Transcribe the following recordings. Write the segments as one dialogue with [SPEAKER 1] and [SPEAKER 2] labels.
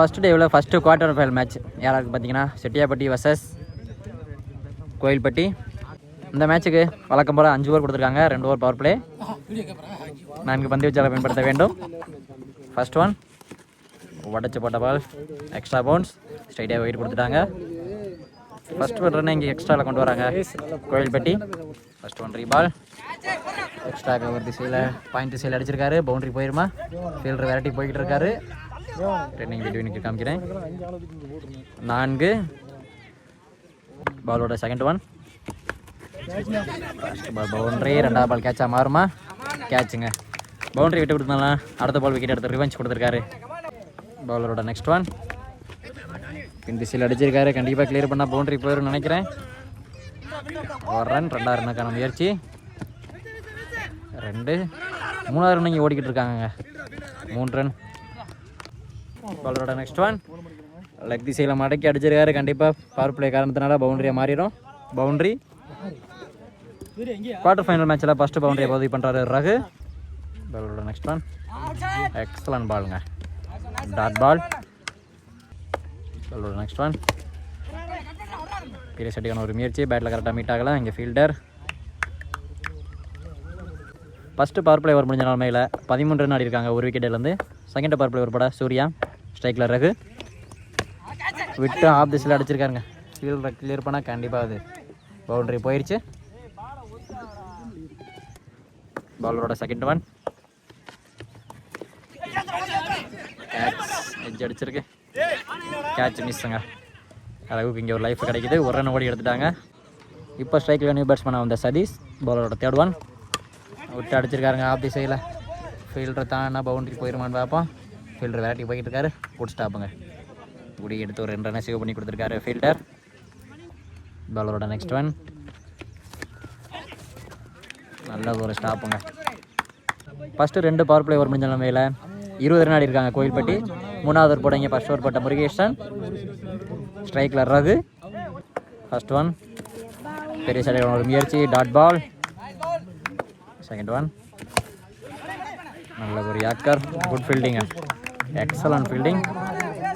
[SPEAKER 1] First டேவில் first quarter final match யாராருக்கு பார்த்தீங்கன்னா செட்டியாப்பட்டி வர்சஸ் கோயில்பட்டி. இந்த மேட்ச்சுக்கு வழக்கம் போல் அஞ்சு ஓவர் கொடுத்துருக்காங்க. ரெண்டு ஓவர் பவர் பிளே நான்கு பந்து வச்சால பயன்படுத்த வேண்டும். ஃபஸ்ட் ஒன் உடச்சி போட்ட பால் எக்ஸ்ட்ரா பவுன்ஸ் ஸ்ட்ரைட்டாக வெயிட் கொடுத்துட்டாங்க. ஃபஸ்ட் ஒன் ரன் இங்கே எக்ஸ்ட்ராவில் கொண்டு வராங்க. Kovilpatti. First one ball extra cover திசையில் பாயிண்ட் திசையில் அடிச்சிருக்காரு. பவுண்ட்ரி போயிருமா? ஃபீல்டர் வெரைட்டி போய்கிட்டு இருக்காரு. ரன்னிங் பிட்வீனுக்கு காமிக்கிறேன். நான்கு. பாலோட செகண்ட் ஒன் பால் பவுண்டரி ரெண்டாவது பால் கேட்சா மாறுமா? கேட்சுங்க பவுண்டரி விட்டு கொடுத்தாலும் அடுத்த பால் விக்கெட் எடுத்து ரிவெஞ்ச் கொடுத்துருக்காரு. பவுலரோட நெக்ஸ்ட் ஒன் பின் அடிச்சிருக்காரு. கண்டிப்பாக கிளியர் பண்ணால் பவுண்டரி போயிடும் நினைக்கிறேன். ஒரு ரன் ரெண்டாவது ரன்னுக்கான முயற்சி. ரெண்டு. மூணாவது ரன் இங்கே ஓடிக்கிட்டு இருக்காங்க மூணு ரன் பாலரோட நெக்ஸ்ட் ஒன் லெக் திசையில் மடக்கி அடிச்சிருக்காரு. கண்டிப்பாக பவர் பிளே காரணத்தினால பவுண்டரியாக மாறிடும் பவுண்டரி குவார்டர் ஃபைனல் மேட்ச்சில் ஃபஸ்ட்டு பவுண்டரியை பதிவு பண்ணுறாரு ரகு. பாலரோட நெக்ஸ்ட் ஒன் எக்ஸலன்ட் பாலுங்க டாட் பால் பாலரோட நெக்ஸ்ட் ஒன் பெரிய செட்டிக்கான ஒரு முயற்சி. பேட்டில் கரெக்டாக மீட் ஆகலாம் இங்கே fielder first power play over முடிஞ்ச நாள்மையில் பதிமூன்று ரன் ஆடிருக்காங்க. ஒரு விக்கெட்லேருந்து செகண்ட் பவர் பிளே ஒரு படா சூர்யா ஸ்ட்ரைக்கில் ரகு விட்டு ஆஃப் திசையில் அடிச்சிருக்காருங்க. ஃபீல்டரை கிளியர் பண்ணால் கண்டிப்பாக அது பவுண்டரி போயிடுச்சு பாலரோட செகண்ட் ஒன் கேட்ச் எட்ஜ் அடிச்சிருக்கு. கேட்ச் மிஸ்ஸுங்க அழகுக்கு இங்கே ஒரு லைஃப் கிடைக்குது. ஒரு ரன் ஓடி எடுத்துட்டாங்க. இப்போ ஸ்ட்ரைக்கில் நியூ பேட்ஸ்மேனாக வந்த சதீஷ். பாலரோட தேர்ட் ஒன் விட்டு அடிச்சிருக்காருங்க ஆஃப் தி சைடில் ஃபீல்டர் தான் என்ன பவுண்டரி போயிருமான்னு பார்ப்போம். ஃபீல்டர் விளையாட்டி போயிட்டு இருக்காரு புட் ஸ்டாப்புங்க குடி எடுத்து ஒரு ரெண்டு ரன்னை சேவ் பண்ணி கொடுத்துருக்காரு ஃபீல்டர் பாலரோட நெக்ஸ்ட் ஒன் நல்ல ஒரு ஸ்டாப்புங்க ஃபஸ்ட்டு ரெண்டு பவர் பிளே ஒரு முடிஞ்ச நிலமையில் இருபது ரன் ஆடி இருக்காங்க கோயில்பட்டி. மூணாவது ஒரு போடுங்க ஃபஸ்ட் ஓவர் போட்ட முருகேஷன் ஸ்ட்ரைக்கில் ரகு. ஃபஸ்ட் ஒன் பெரிய சடையோட ஒரு முயற்சி டாட் பால் செகண்ட் ஒன் நல்ல ஒரு யாக்கர் குட் ஃபீல்டிங்க எக்ஸலன்ட் ஃபீல்டிங்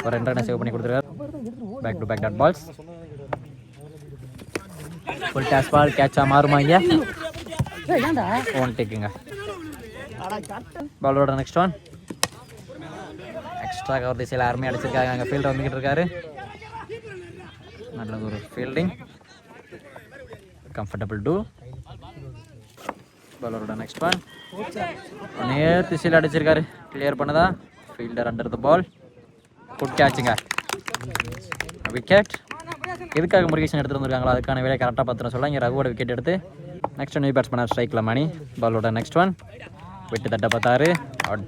[SPEAKER 1] ஒரு ரெண்டு ரன் சேவ் பண்ணி கொடுத்துருக்காரு. Back to back dot balls full toss ball கேட்சாக மாறுமா இங்கே? ஒன் டேக்குங்க பாலோட நெக்ஸ்ட் ஒன் எக்ஸ்ட்ரா கவர் திசையில் அருமையாக அடிச்சிருக்காங்க. அங்கே ஃபீல்டர் வந்துக்கிட்டு இருக்காரு. நல்ல ஒரு ஃபீல்டிங் கம்ஃபர்டபுள் டூ பாலரோட நெக்ஸ்ட் ஒன் நேர் திசையில் அடிச்சிருக்காரு. கிளியர் பண்ணதா? Fielder under the ball good கேட்சுங்க wicket எதுக்காக முருகேசன் எடுத்துட்டு வந்திருக்காங்களோ அதுக்கான வேலையை கரெக்டாக பார்த்துட்டு சொல்ல. இங்கே ரகுவோட விக்கெட் எடுத்து நெக்ஸ்ட் நியூ பேட்ஸ்மேனாக ஸ்ட்ரைக்கில் மணி. பாலோட நெக்ஸ்ட் ஒன் விட்டு தட்ட பார்த்தாரு.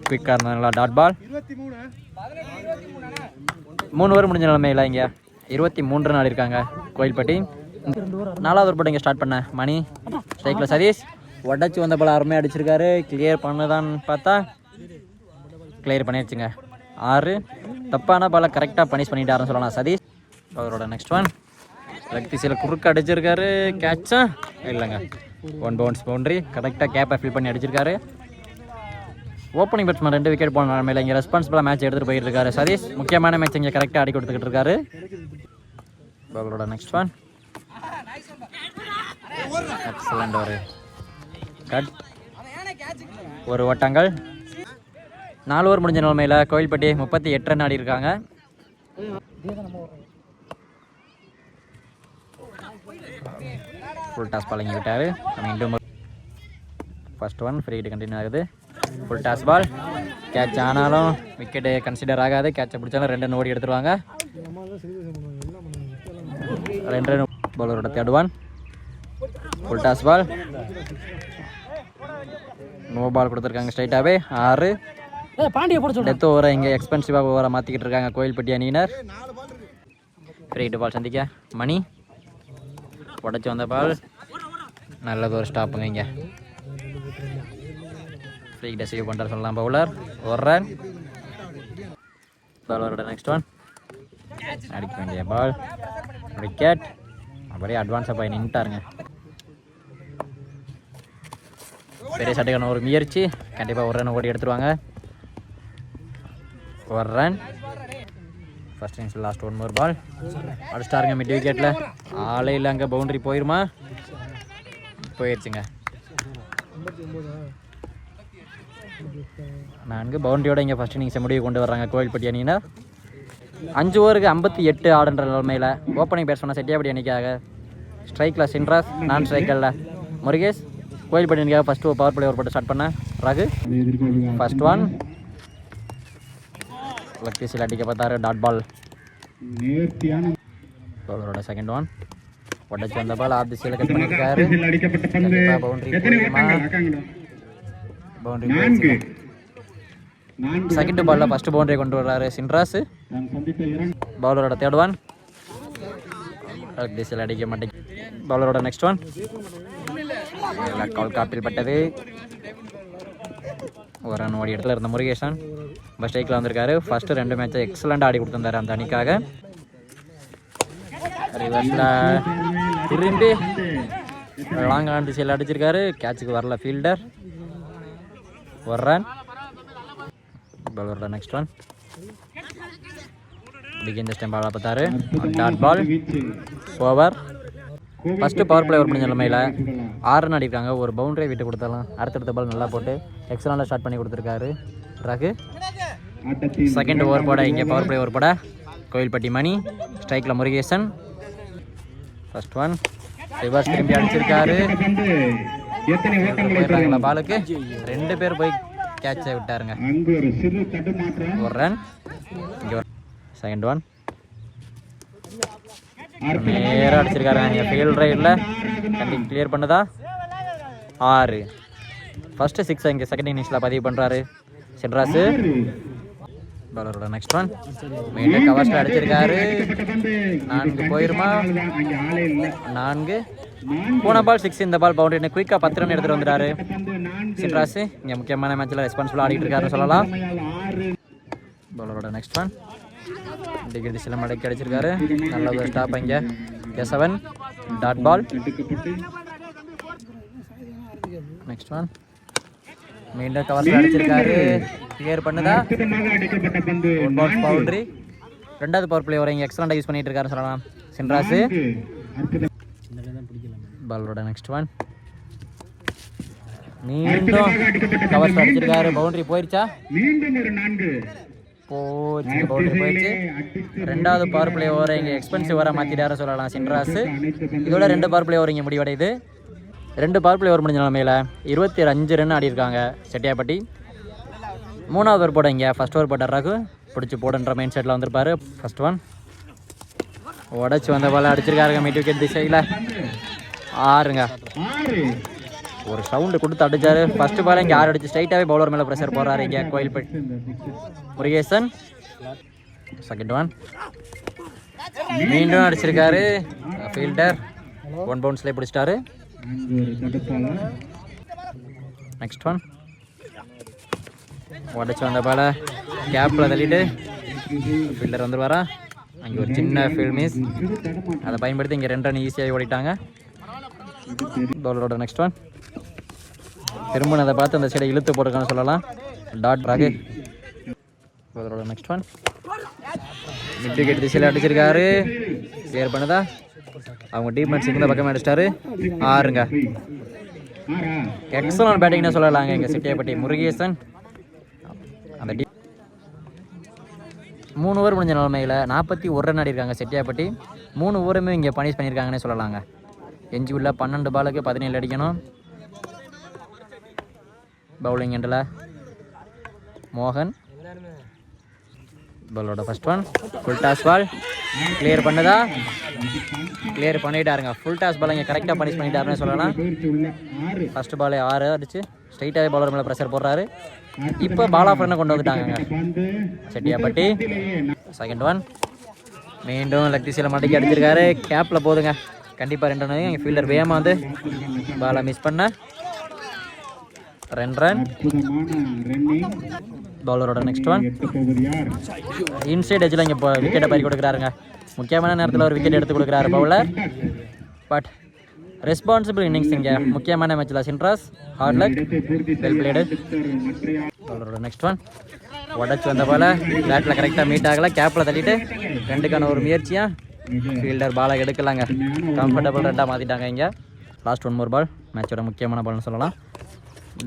[SPEAKER 1] குவிக்காக இருந்தாங்களா டாட் பால் மூணு ஓவர் முடிஞ்ச நிலைமையில் இங்கே இருபத்தி மூன்று நாள் இருக்காங்க கோயில்பட்டி. நாலாவது ஒரு போட்டு இங்கே ஸ்டார்ட் பண்ண மணி. ஸ்ட்ரைக்கில் சதீஷ். உடச்சி வந்த போல அருமையாக அடிச்சிருக்காரு. கிளியர் பண்ணதான்னு பார்த்தா கிளியர் பண்ணிடுச்சுங்க ஆறு. தப்பான பாலை கரெக்டாக பனிஷ் பண்ணிட்டாருன்னு சொல்லலாம் சதீஷ். அவரோட நெக்ஸ்ட் ஒன் லெக் சில குறுக்க அடிச்சிருக்காரு. கேட்சா இல்லைங்க. ஒன் பவுன்ஸ் பவுண்ட்ரி கரெக்டாக கேப்பை ஃபில் பண்ணி அடிச்சிருக்காரு. ஓப்பனிங் பேட்ஸ்மேன் ரெண்டு விக்கெட் போன நிலமையில இங்கே ரெஸ்பான்சிபிளாக மேட்ச் எடுத்துகிட்டு போயிட்டு இருக்காரு சதீஷ். முக்கியமான மேட்ச் இங்கே கரெக்டாக ஆடி கொடுத்துக்கிட்டு இருக்காரு. அவரோட நெக்ஸ்ட் ஒன் எக்ஸலண்ட் ஒரு கட் ஒரு ஓட்டங்கள் நாலு ஓவர் முடிஞ்ச நிலைமையில் கோயில்பட்டி முப்பத்தி எட்டு ரன் ஆடி இருக்காங்க. ஃபுல் டாஸ் பழங்கி விட்டார். மீண்டும் first one free hit continue ஆகுது. ஃபுல் டாஸ் பால் கேட்ச் ஆனாலும் விக்கெட்டு கன்சிடர் ஆகாது. கேட்சை பிடிச்சாலும் ரெண்டு ரன் ஓடி எடுத்துருவாங்க. ரெண்டு run பவுலரோட third one full toss ball no ball கொடுத்துருக்காங்க ஸ்ட்ரைட்டாகவே ஆறு.
[SPEAKER 2] பாண்டிய
[SPEAKER 1] டெத் ஓவரை இங்கே எக்ஸ்பென்சிவாக ஓவரை மாற்றிக்கிட்டு இருக்காங்க கோயில்பட்டி அணியினர். ஃப்ரீ பால் சந்திக்க. மணி. உடச்சி வந்த பால் நல்லது ஒரு ஸ்டாப்புங்க இங்கே. ஃப்ரீ கிட்ட சேவ் பண்ணுற சொல்லலாம் பவுலர் ஒரு ரன் பவுலரோட நெக்ஸ்ட் ஒன் அடிக்க வேண்டிய பால் விக்கெட் அப்படியே அட்வான்ஸாக போய் நின்ட்டாருங்க பெரிய சட்டைக்கான ஒரு முயற்சி. கண்டிப்பாக ஒரு ரன் ஓடி எடுத்துருவாங்க. ஒரு run first innings last one more ball அடிச்சிட்டாருங்க mid விக்கெட்டில் ஆளே இல்லை அங்கே பவுண்டரி போயிருமா? போயிடுச்சுங்க நான்கு. பவுண்டரியோட இங்கே ஃபஸ்ட் இன்னிங்ஸை முடிவு கொண்டு வர்றாங்க கோவில்பட்டி அணியினர். அஞ்சு ஓவருக்கு ஐம்பத்தி எட்டு ஆடுன்ற நிலைமையில் ஓப்பனிங் பேட்ஸ்மேனாக பண்ண செட்டியாபடி அணிக்காக ஸ்ட்ரைக்கில் சின்ராஸ் நான் ஸ்ட்ரைக்கரில் முருகேஷ். கோயில்பட்டி அணிக்காக ஃபஸ்ட்டு பவர் பிளே ஒரு போட்டு ஸ்டார்ட் பண்ணேன் ரகு? ஃபர்ஸ்ட் ஒன் லக்கீஸில் அடிக்க பார்த்தாரு டாட் பால் பவுலரோட செகண்ட் ஒன் உடச்சி வந்த பால் ஆப் திசையில் கட் பண்ணியிருக்காரு. பவுண்டரி பவுண்டரி செகண்ட் பாலில் ஃபஸ்ட்டு பவுண்டரி கொண்டு வர்றாரு சின்ராஸ் பவுலரோட தேர்ட் ஒன் திசையில் அடிக்க மாட்டேங்க. பவுலரோட நெக்ஸ்ட் ஒன் கால் காப்பில் பட்டது. ஒரு ரன் ஓடி இடத்துல இருந்த முருகேசன். பஸ் ஸ்ட்ரைக்கில் வந்திருக்காரு. ஃபஸ்ட்டு ரெண்டு மேட்சை எக்ஸலண்ட் ஆடி கொடுத்துருந்தாரு அந்த அணிக்காக. திரும்பி லாங் ஆண்டு சைடில் அடிச்சிருக்காரு. கேட்சுக்கு வரல ஃபீல்டர் ஒரு ரன் பவுலரோட நெக்ஸ்ட் ஒன் பிகின் டைம் பால் பார்த்தாரு. Dot ball over first power play ஒரு முடிஞ்ச நிலைமையில் ஆறு அடிக்கிறாங்க. ஒரு பவுண்டரி விட்டு கொடுத்தாலும் அடுத்தடுத்த பால் நல்லா போட்டு எக்ஸலண்டாக ஸ்டார்ட் பண்ணி கொடுத்துருக்காரு. ரகு. செகண்ட் ஓவர் போட இங்கே பவர் பிளே ஓவர் போட. கோயில்பட்டி மணி ஸ்ட்ரைக்கில் முருகேசன். ஃபர்ஸ்ட் ஒன் ரிவர்ஸ் திரும்பி அடிச்சிருக்காரு. போயிடுறாங்களா பாலுக்கு ரெண்டு பேர் போய் கேட்சை விட்டாருங்க.
[SPEAKER 3] ஒரு
[SPEAKER 1] ரன் இங்கே செகண்ட் ஒன் நேராக அடிச்சிருக்காருங்க. இங்கே ஃபீல்ட் ரைடில் கண்டிப்பாக கிளியர் பண்ணுதா? ஆறு. ஃபஸ்ட்டு சிக்ஸ் இங்கே செகண்ட் இன்னிங்ஸில் பதிவு பண்ணுறாரு சென்ட்ராஸு பாலரோட நெக்ஸ்ட் ஒன் மீண்டும் கவர்ஸில் அடிச்சிருக்காரு. நான்கு போயிருமா? நான்கு.
[SPEAKER 3] பூன
[SPEAKER 1] போன பால் சிக்ஸ் இந்த பால் பவுண்டரி குயிக்காக பத்து ரன் எடுத்துகிட்டு வந்துட்டாரு. சின்ராசு இங்கே முக்கியமான மேட்ச்சில் ரெஸ்பான்சிபிளாக ஆடிட்டு இருக்காருன்னு சொல்லலாம். பாலரோட நெக்ஸ்ட் ஒன் டிகிரி சில மடக்கி அடிச்சிருக்காரு. நல்ல ஒரு ஸ்டாப் இங்கே seven dot ball next one மீண்டும் கவர்ஸ் அடிச்சிருக்காரு. கிளியர் பண்ணுதா? பால் பவுண்டரி ரெண்டாவது பவர் பிளே வரீங்க எக்ஸலண்டாக யூஸ் பண்ணிட்டு இருக்காரு சொல்லலாம்.
[SPEAKER 3] சின்ராசு.
[SPEAKER 1] பாலோட நெக்ஸ்ட் ஒன் மீண்டும் கவர்ஸ் அடிச்சிருக்காரு. பவுண்டரி போயிருச்சா?
[SPEAKER 3] மீண்டும் ஒரு நான்கு
[SPEAKER 1] போச்சு பவுண்டரி போயிடுச்சு. ரெண்டாவது பவர் பிளே ஓவரை இங்கே எக்ஸ்பென்சிவ் வர மாற்றிட்டாரு சொல்லலாம் சின்ராஸு இதோட ரெண்டு பவர் பிளே ஓவர் இங்கே முடிவடையுது. ரெண்டு பவர் பிளே ஓவர் முடிஞ்ச நிலமையில் இருபத்தி அஞ்சு ரன் ஆடி இருக்காங்க செட்டியாப்பட்டி மூணாவது ஓவர் போட இங்கே ஃபர்ஸ்ட் ஓவர் போட்ட ரகு. பிடிச்சி போடுன்ற மைண்ட் செட்டில் வந்திருப்பாரு. ஃபர்ஸ்ட் ஒன் உடச்சி வந்த பால் அடிச்சிருக்காருங்க மிட் விக்கெட் திசையில். ஆறுங்க.
[SPEAKER 3] ஆறு.
[SPEAKER 1] ஒரு சவுண்டு கொடுத்து அடிச்சாரு. ஃபர்ஸ்ட் பால் இங்கே ஆறு அடிச்சு? ஸ்ட்ரைட்டாகவே பவுலர் மேலே ப்ரெஷர் போடுறாரு இங்கே கோயில்பட்டி. முருகேசன். செகண்ட் ஒன் மீண்டும் அடிச்சிருக்காரு. ஃபீல்டர் ஒன் பவுன்ஸ்லேயே பிடிச்சிட்டாரு. நெக்ஸ்ட் ஒன் உடச்சி வந்த பால கேப்பில் தள்ளிட்டு ஃபீல்டர் வந்துருவாரா? அங்கே ஒரு சின்ன ஃபீல்ட் மிஸ் அதை பயன்படுத்தி இங்கே ரெண்டு ரன் ஈஸியாக ஓடிட்டாங்க. பவுலரோட நெக்ஸ்ட் ஒன் திரும்ப அதை பார்த்து அந்த சைடை இழுத்து போட்டிருக்கான்னு சொல்லலாம். டாட் ராகு அதோட நெக்ஸ்ட் ஒன் மிட் விக்கெட் திசையில் அடிச்சிருக்காரு. கிளியர் பண்ணுதா? அவங்க டீம்மேட்ஸ் இந்த பக்கமே அடிச்சிட்டாரு. ஆறுங்க. எக்ஸலன்ட் பேட்டிங்னு சொல்லலாங்க எங்கள் சிட்டியப்பட்டி முருகேசன். அந்த டீ மூணு ஓவர் முடிஞ்ச நிலைமையில் நாற்பத்தி ஒரு ரன் ஆடிருக்காங்க செட்டியாப்பட்டி. மூணு ஓவருமே இங்கே பனிஷ் பண்ணியிருக்காங்கன்னே சொல்லலாங்க. எஞ்சி உள்ள பன்னெண்டு பாலுக்கு பதினேழு அடிக்கணும். பவுலிங் எண்டில் மோகன். பாலோட first one full toss ball clear பண்ணுதா? கிளியர் பண்ணிட்டாருங்க. ஃபுல் டாஸ் பால் இங்கே கரெக்டாக பனிஷ் பண்ணிட்டாருன்னு சொல்லலாம்.
[SPEAKER 3] பயிற்சி ஆறு
[SPEAKER 1] ஃபர்ஸ்ட் பாலே ஆறு அடிச்சு ஸ்ட்ரைட்டாகவே பாலர் மேலே ப்ரெஷர் போடுறாரு. இப்போ பால் ஆஃப் கொண்டு வந்துட்டாங்க செட்டியாப்பட்டி செகண்ட் ஒன் மீண்டும் லக் திசையில் மடக்கி அடிச்சிருக்காரு. கேப்பில் போதுங்க. கண்டிப்பாக ரெண்டு இங்கே ஃபீல்டர் வேகமாக வந்து பாலை மிஸ் பண்ண. ரெண்டு ரன் பவுலரோட நெக்ஸ்ட் ஒன் இன்சைட் எஜ்ஜில் இங்கே இப்போ விக்கெட்டை பறி கொடுக்குறாருங்க. முக்கியமான நேரத்தில் ஒரு விக்கெட் எடுத்து கொடுக்குறாரு பவுலர் பட் ரெஸ்பான்சிபிள் இன்னிங்ஸ் இங்கே. முக்கியமான மேட்ச்சில் Chinraj hard luck well played பவுலரோட next one உடச்சி வந்த போல் பேட்டில் கரெக்டாக மீட் ஆகலை. கேப்பில் தள்ளிட்டு ரெண்டுக்கான ஒரு முயற்சியாக ஃபீல்டர் பாலை எடுக்கலாங்க. கம்ஃபர்டபுள் ரெண்டாக மாற்றிட்டாங்க இங்கே. லாஸ்ட் ஒன் மோர் பால் மேட்சோட முக்கியமான பால்னு சொல்லலாம்.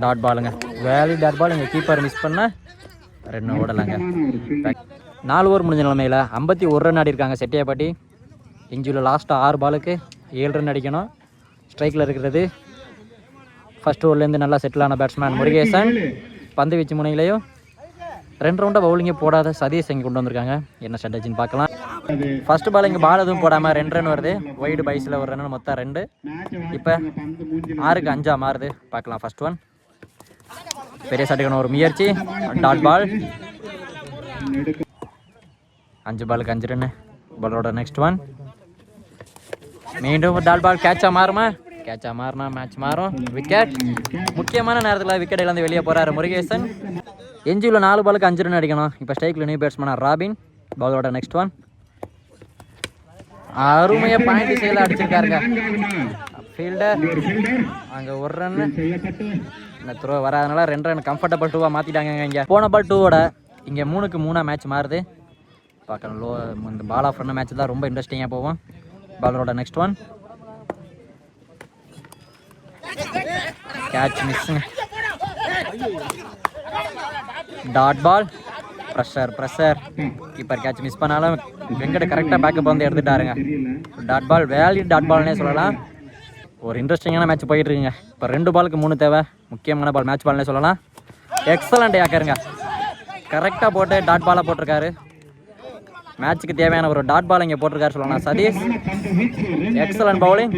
[SPEAKER 1] டாட் பாலுங்க வேலி டாட் பால் இங்கே கீப்பர் மிஸ் பண்ண ரெண்டு ஓடலாங்க. நாலு ஓவர் முடிஞ்ச நிலமையில் ஐம்பத்தி ஒரு ரன் ஆடி இருக்காங்க இஞ்சியில் லாஸ்ட்டு ஆறு பாலுக்கு ஏழு ரன் அடிக்கணும். ஸ்ட்ரைக்கில் இருக்கிறது. ஃபஸ்ட் ஓவர்லேருந்து நல்லா செட்டில் ஆன பேட்ஸ்மேன் முருகேசன். பந்து வீச்சு முனையிலையும் ரெண்டு ரவுண்டாக பவுலிங்கே போடாத சதீஷ் இங்கே கொண்டு வந்திருக்காங்க. என்ன ஸ்ட்ராட்டஜின்னு பார்க்கலாம். ஃபர்ஸ்ட் பால் இங்கே பால் எதுவும் போடாமல் ரெண்டு ரன் வருது. ஒயிடு பைஸில் ஒரு ரன் மொத்தம் ரெண்டு. இப்போ ஆறுக்கு அஞ்சாக மாறுது. பார்க்கலாம் ஃபர்ஸ்ட் ஒன் பெரிய சாட்டுக்கான ஒரு முயற்சி. டாட் பால் அஞ்சு பாலுக்கு அஞ்சு ரன்னு பாலோட நெக்ஸ்ட் ஒன் மீண்டும் டாட் பால் கேட்சாக மாறுமா? கேட்சாக மாறினா மேட்ச் மாறும். விக்கெட் முக்கியமான நேரத்தில் விக்கெட் இழந்து வெளியே போகிறாரு முருகேசன். எஞ்சியில் நாலு பாலுக்கு அஞ்சு ரன் அடிக்கணும். இப்போ ஸ்ட்ரைக்கில் நியூ பேட்ஸ்மேனா ராபின் பாலோட நெக்ஸ்ட் ஒன் அருமையாக பாயிண்ட் சைடில் அடிச்சிருக்காருங்க. ஃபீல்டர் அங்கே ஒரு ரன்னு இந்த த்ரோ வராதனால ரெண்டு ரன் கம்ஃபர்டபுள் டூவாக மாற்றிட்டாங்க இங்கே. போன பால் டூவோட இங்கே மூணுக்கு மூணாக மேட்ச் மாறுது. பார்க்கலாம் லோ இந்த பால் ஆஃப் ரன் மேட்ச் தான் ரொம்ப இன்ட்ரெஸ்டிங்காக போவோம் பாலரோட next one catch மிஸ்ஸுங்க dot ball pressure pressure keeper catch miss பண்ணாலும் வெங்கட கரெக்டாக பேக்கப் வந்து எடுத்துட்டாருங்க. டாட் பால் வேல்யூ டாட் பால்னே சொல்லலாம். ஒரு இன்ட்ரெஸ்டிங்கான மேட்ச் போயிட்டு இருக்குங்க இப்போ ரெண்டு பாலுக்கு மூணு தேவை. முக்கியமான பால் மேட்ச் பால்னே சொல்லலாம். எக்ஸலண்ட் யாக்கருங்க கரெக்டாக போட்டு டாட் பாலாக போட்டிருக்காரு. மேட்ச்சுக்கு தேவையான ஒரு டாட் பால் இங்கே போட்டிருக்காரு சொல்லலாம். Satish excellent bowling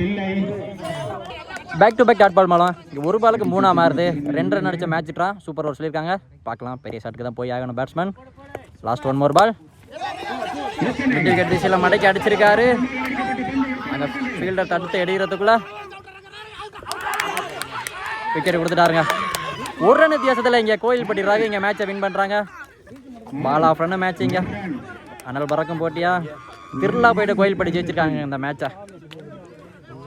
[SPEAKER 1] back to back dot ball மேலும் இங்கே ஒரு பாலுக்கு மூணாக மாறுது. ரெண்டு ரன் அடிச்ச மேட்ச் ட்ரா சூப்பர் ஓவர் சொல்லியிருக்காங்க. பார்க்கலாம். பெரிய ஷாட்டுக்கு தான் போய் ஆகணும் batsman last one more ball ரெண்டு திசையில் மடக்கி அடிச்சிருக்காரு. அந்த ஃபீல்டர் தடுத்து எடிக்கிறதுக்குள்ள விக்கெட் கொடுத்துட்டாருங்க. ஒரு ரன் வித்தியாசத்தில் இங்கே கோயில்பட்டி ராகு இங்கே மேட்சை வின் பண்ணுறாங்க பால் ஆஃப் ரன்னு மேட்ச் இங்கே. அனல் பறக்கும் போட்டியா? திருவிழா போயிட்டு கோயில்பட்டி ஜெயிச்சிருக்காங்க இந்த மேட்சை